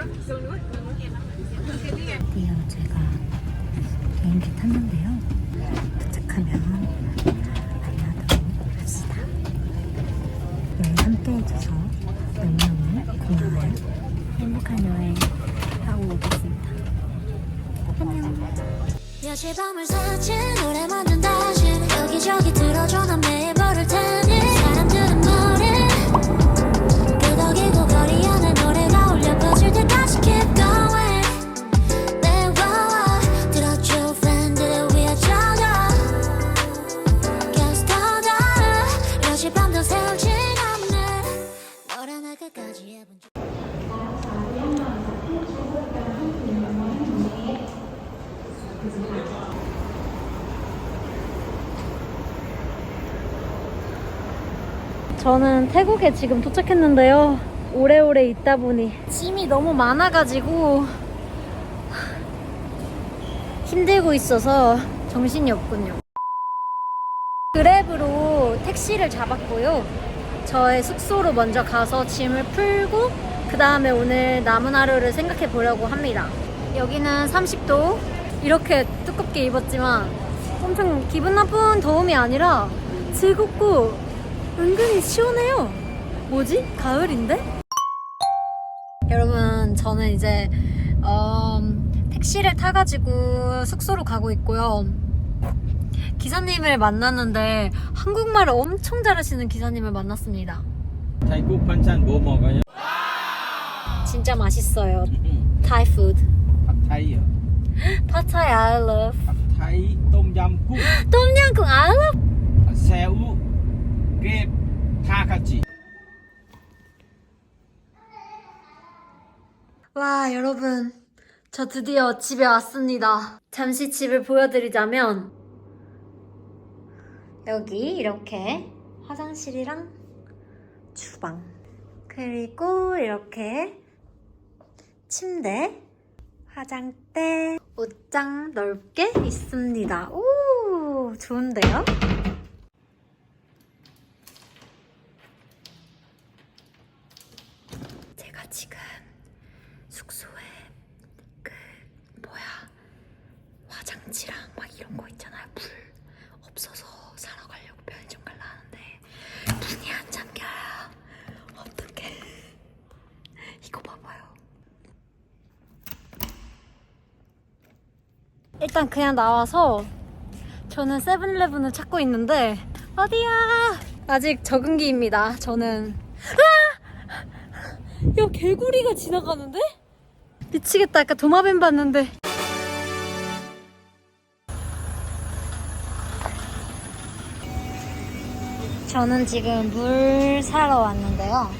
드디어 제가 비행기 탔는데요. 도착하면 만나도록 합시다. 여행 함께 해줘서 너무너무 고마워요. 행복한 여행 하고 오겠습니다. 안녕. 며칠 밤을 새친 노래 만든 다신 여기저기 들어줘 난 매일 부를 테니 저는 태국에 지금 도착했는데요. 오래오래 있다 보니 짐이 너무 많아가지고 힘들고 있어서 정신이 없군요. 그랩으로 택시를 잡았고요. 저의 숙소로 먼저 가서 짐을 풀고 그 다음에 오늘 남은 하루를 생각해 보려고 합니다. 여기는 30도 이렇게 두껍게 입었지만 엄청 기분 나쁜 더움이 아니라 즐겁고 은근히 시원해요. 뭐지? 가을인데? 여러분, 저는 이제 어, 택시를 타가지고 숙소로 가고 있고요. 기사님을 만났는데 한국말을 엄청 잘하시는 기사님을 만났습니다. Thai국 반찬 뭐 먹어요? 진짜 맛있어요. Thai food. 밥 타이요. Thai I love. 밥 타이 똠얌꿍 똠양꿍 I love. 그랩 다 같이. 와, 여러분. 저 드디어 집에 왔습니다. 잠시 집을 보여드리자면, 여기 이렇게 화장실이랑 주방. 그리고 이렇게 침대, 화장대, 옷장 넓게 있습니다. 오, 좋은데요? 제가 지금 숙소에 그 뭐야 화장지랑 막 이런 거 있잖아요 물 없어서 사러 가려고 편의점 갈라 하는데 문이 안 잠겨요 어떡해 이거 봐봐요 일단 그냥 나와서 저는 세븐일레븐을 찾고 있는데 어디야? 아직 적응기입니다 저는. 야 개구리가 지나가는데? 미치겠다 아까 도마뱀 봤는데. 저는 지금 물 사러 왔는데요.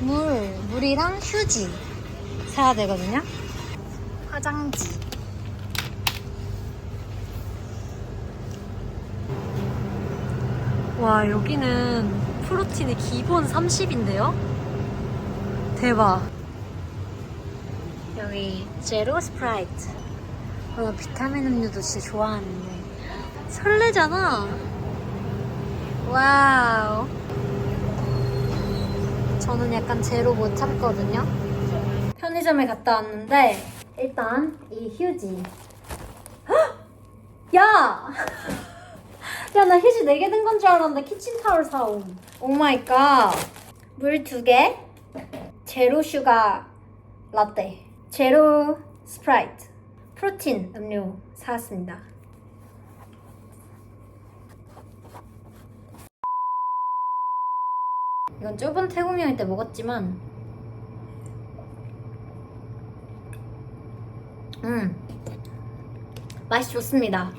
물, 물이랑 휴지 사야 되거든요. 화장지 와 여기는 프로틴이 기본 30인데요 대박. 여기 제로 스프라이트. 어, 나 비타민 음료도 진짜 좋아하는데. 설레잖아. 와우. 저는 약간 제로 못 참거든요. 편의점에 갔다 왔는데 일단 이 휴지. 헉! 야! 야, 나 휴지 4개 든 건 줄 알았는데 키친타올 사옴. 오 마이 갓. 물 2개. 제로 슈가 라떼, 제로 스프라이트, 프로틴 음료 사왔습니다. 이건 저번 태국 여행 때 먹었지만, 음, 맛이 좋습니다.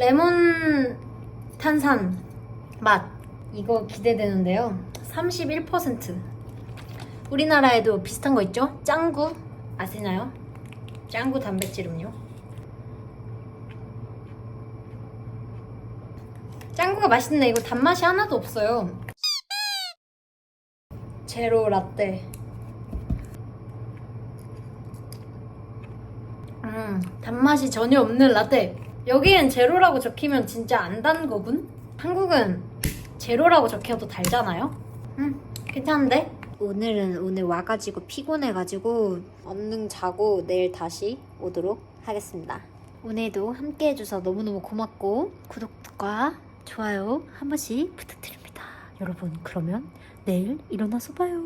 레몬 탄산 맛 이거 기대되는데요. 31% 우리나라에도 비슷한 거 있죠? 짱구 아시나요? 짱구 단백질 음료. 짱구가 맛있는데 이거 단맛이 하나도 없어요. 제로 라떼. 음, 단맛이 전혀 없는 라떼. 여기엔 제로라고 적히면 진짜 안 단 거군? 한국은 제로라고 적혀도 달잖아요? 음, 괜찮은데? 오늘은 오늘 와가지고 피곤해가지고 얼른 자고 내일 다시 오도록 하겠습니다. 오늘도 함께 해줘서 너무너무 고맙고 구독과 좋아요 한 번씩 부탁드립니다. 여러분 그러면 내일 일어나서 봐요.